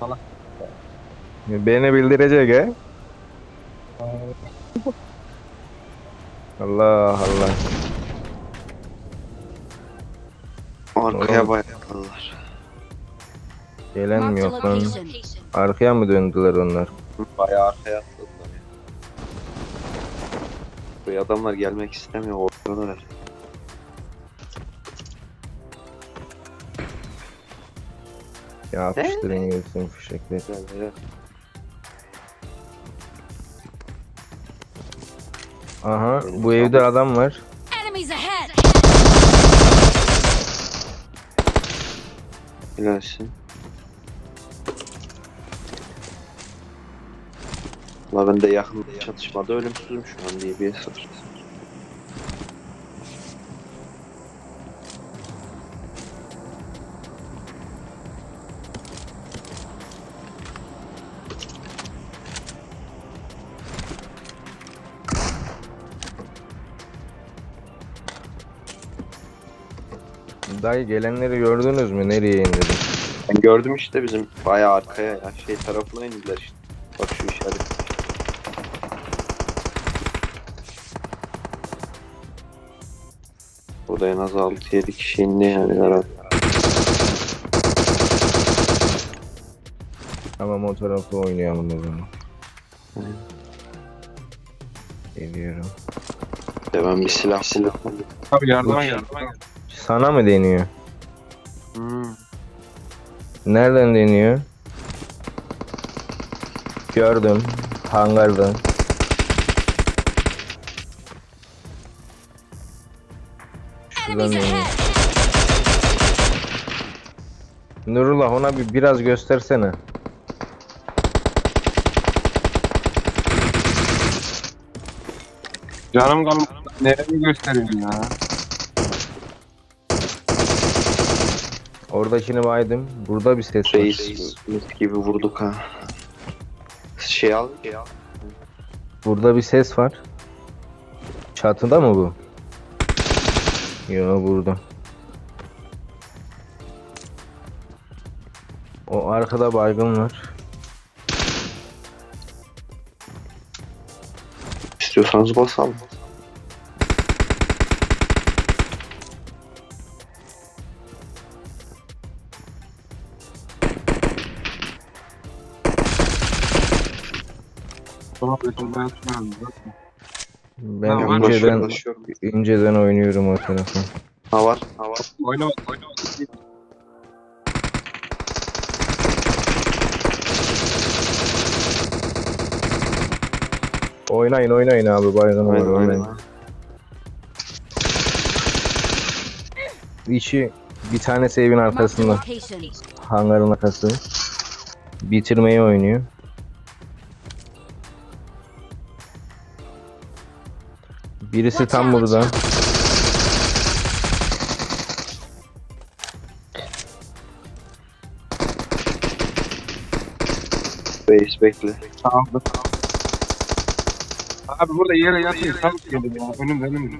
Falan. Beni bildirecek he. Allah Allah. Arkaya Oğlum. bayıldılar. Gelen mi yok lan? Arkaya mı döndüler onlar? Bayağı arkaya atladılar ya. Bu adamlar gelmek istemiyor. Oradalar. Ya yapıştırın gelsin fişekleri. Aha bu evde adam var. Enemies ahead! Helalsin. La ben de yakın çatışmada ölümsüzüm şu an diye bir sıfır. Dayı gelenleri gördünüz mü? Nereye indiler? Ben gördüm işte bizim bayağı arkaya ya şey tarafına indiler işte. Bak şu işaret. Burada en az 6-7 kişi indi yani herhalde. Tamam o tarafta oynayalım o zaman. Hı. Geliyorum. Ya ben bir silah silah. Abi yardıma gel. Sana mı deniyor? Hmm. Nereden deniyor? Gördüm. Hangardan. Şuradan deniyor. Nurullah ona bir biraz göstersene. Canım kalın. Nereye gösteriyorsun ya? Oradakini baydım. Burada bir ses var. Reis mis gibi vurduk ha. Şey al. Şey al. Burada bir ses var. Çatıda mı bu? Yo burada. O arkada baygın var. İstiyorsanız basalım. Sonra bütün ben Ha, var. inceden, inceden oynuyorum o tarafa. Ha var. Ha var. Oyna bak oyna bak. Oynayın oynayın abi baygın var Aynen, oynayın. aynen. İçi bir Marked a arkasında. location. Hangarın arkası. Bitirmeyi oynuyor. Birisi tam burada. Reis bekle. Tamam. Abi burada yere yatıyor. Tam geldi ya. Önümde önümde.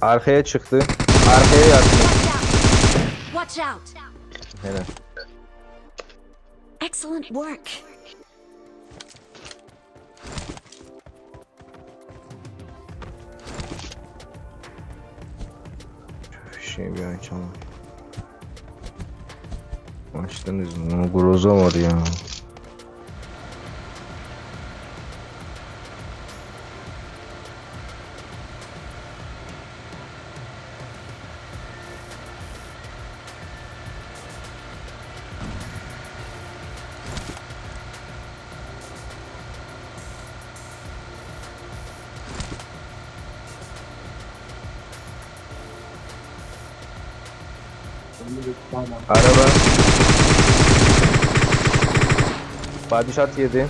Arkaya çıktı. Arkaya yattı. Watch out! Helal. Excellent work. Şey bir açalım. Açtınız mı? Groza var ya. Araba. Body shot yedi.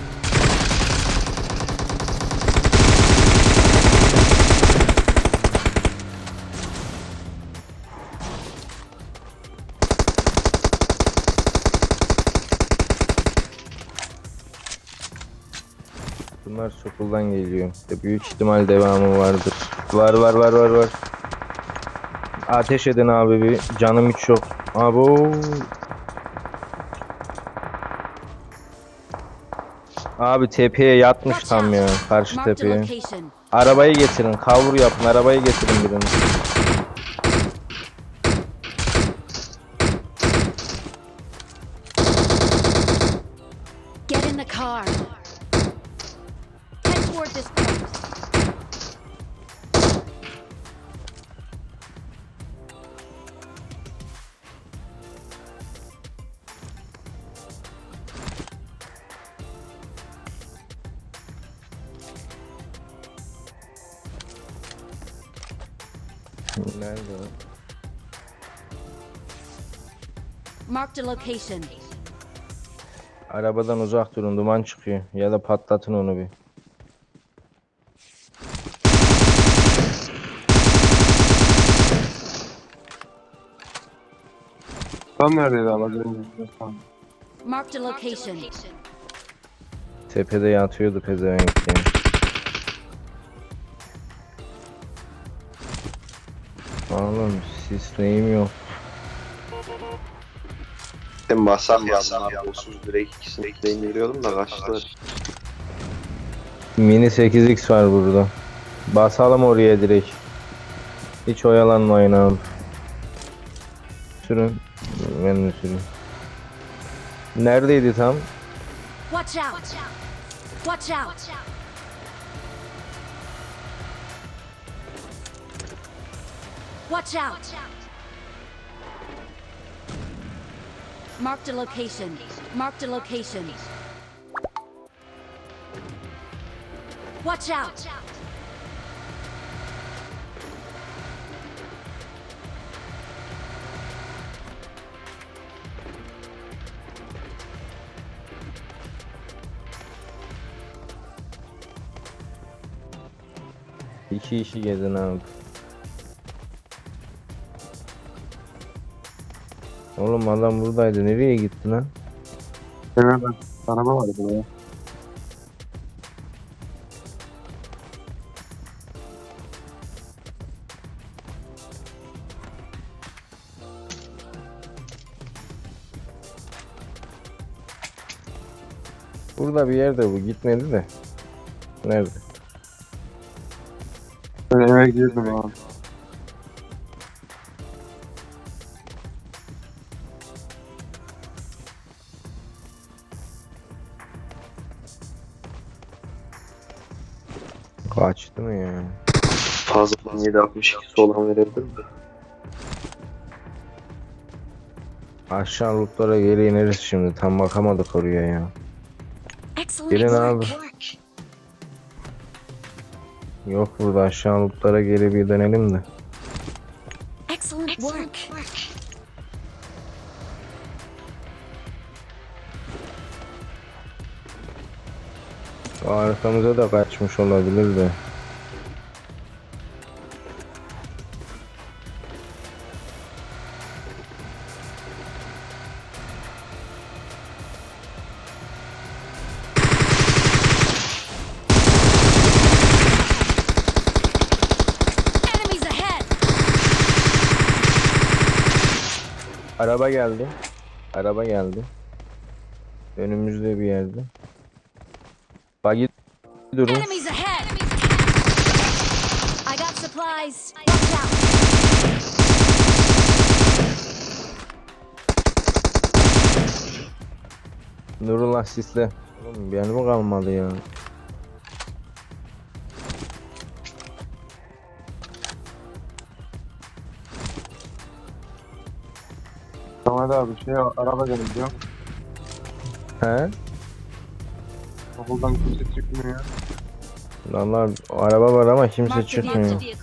Bunlar sokuldan geliyor. İşte büyük ihtimal devamı vardır. Var var var var var. Ateş edin abi bir. Canım hiç yok. Abo. Abi tepeye yatmış tam ya. Karşı tepeye. Arabayı getirin. Kavur yapın. Arabayı getirin birini. Get in the car. Head toward this place. Marked a location. Arabadan uzak durun. Duman çıkıyor. Ya da patlatın onu bir. Tam neredeydi. Tamam. Marked a location. Tepede yatıyordu pezevenk ya. Oğlum sis neyim yok. Ben basak ya bunlar bolsuz direkt ikisini de indiriyordum da kaçtılar. Mini 8x var burada. Basalım oraya direkt. Hiç oyalanmayın abi. Sürün. Ben de sürün. Neredeydi tam? Watch out. Watch out. Watch out. Marked a location. Marked a location. Watch out. İki işi gezin abi. Oğlum adam buradaydı. Nereye gitti lan? Hemen ben. Araba vardı buraya. Burada bir yerde bu. Gitmedi de. Nerede? Ben eve gidiyordum abi. Kaçtı mı ya? Fazladan 762 olan verebilir mi? Aşağı lootlara geri ineriz şimdi. Tam bakamadık oraya ya. Gelin abi. Yok burada aşağı lootlara geri bir dönelim de. Arkamıza da kaçmış olabilir de. Araba geldi. Araba geldi. Önümüzde bir yerde. Buggy durun. Enemies ahead. I got supplies. Watch out. Nurullah sisle. Oğlum bir mi kalmadı ya? Tamam abi şey araba geldi ya. He? Okuldan kimse çıkmıyor ya. Vallahi araba var ama kimse Marked a çıkmıyor. vehicle.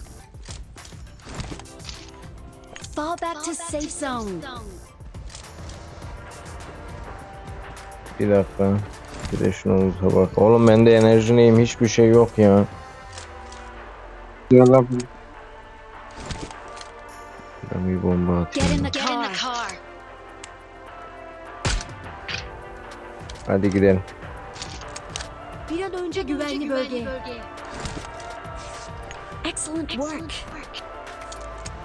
Fall back to safe zone. Bir dakika. Bir de şunu unuta bak. Oğlum bende enerji neyim hiçbir şey yok ya. Gel abi. Ben bir bomba Get atayım. in the car. Hadi gidelim. Bir an önce güvenli bölge. Excellent work.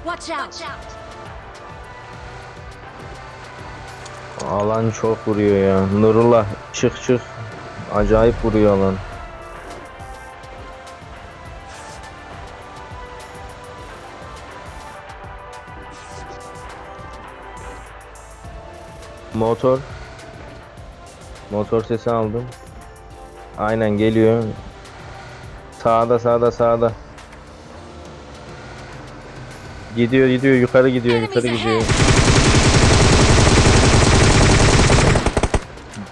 Watch out. Alan çok vuruyor ya. Nurullah çık çık. Acayip vuruyor lan. Motor. Motor sesi aldım. Aynen geliyor. Sağda sağda sağda. Gidiyor gidiyor yukarı gidiyor yukarı gidiyor.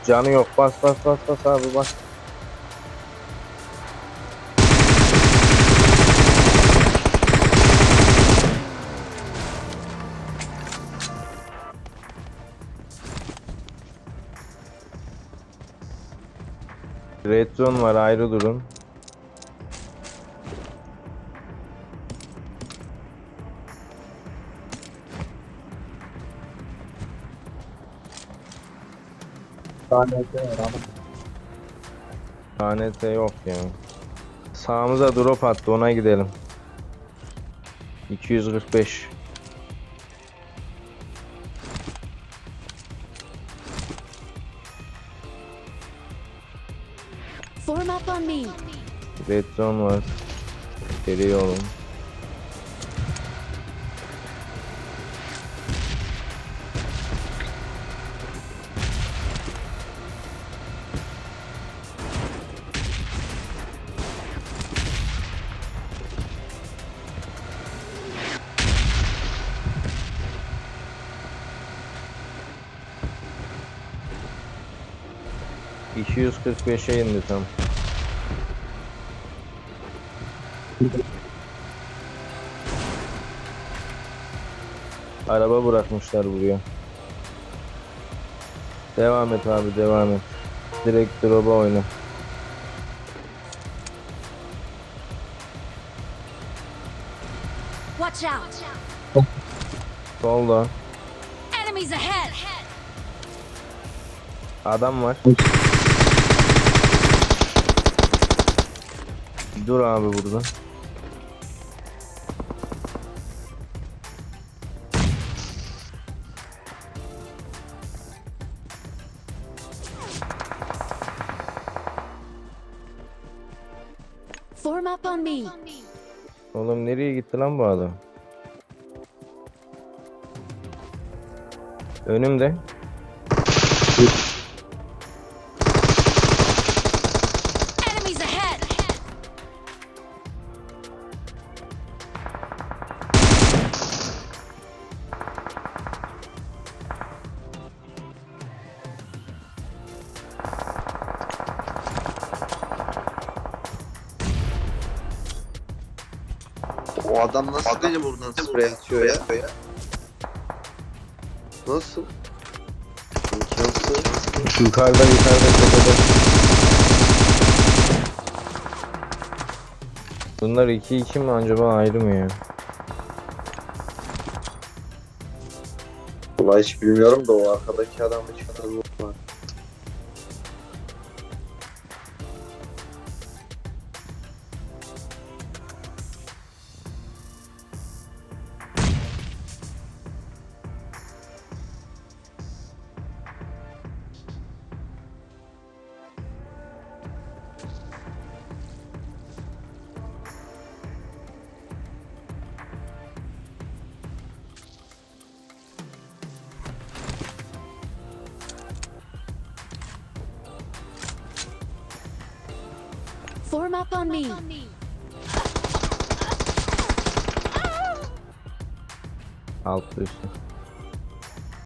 Canı yok bas bas bas bas abi bas. Red zone var ayrı durun. KNT yok ya. Sağımıza drop attı ona gidelim. 245. Red zone var. Geri olun. ...245'e indi tam. Araba bırakmışlar buraya. Devam et abi devam et. Direkt drop'a oyna. Watch out! Solda. Enemies ahead! Adam var. Dur abi burada. Form up on me. Oğlum nereye gitti lan bu adam? Önümde. O adam nasıl beni buradan sprey atıyor ya? Nasıl? İmkansız. Yukarıda yukarıda tepede. Bunlar 2-2 mi acaba ayrı mı ya? Vallahi hiç bilmiyorum da o arkadaki adam hiç tanımam Form up on me. Altı üstü.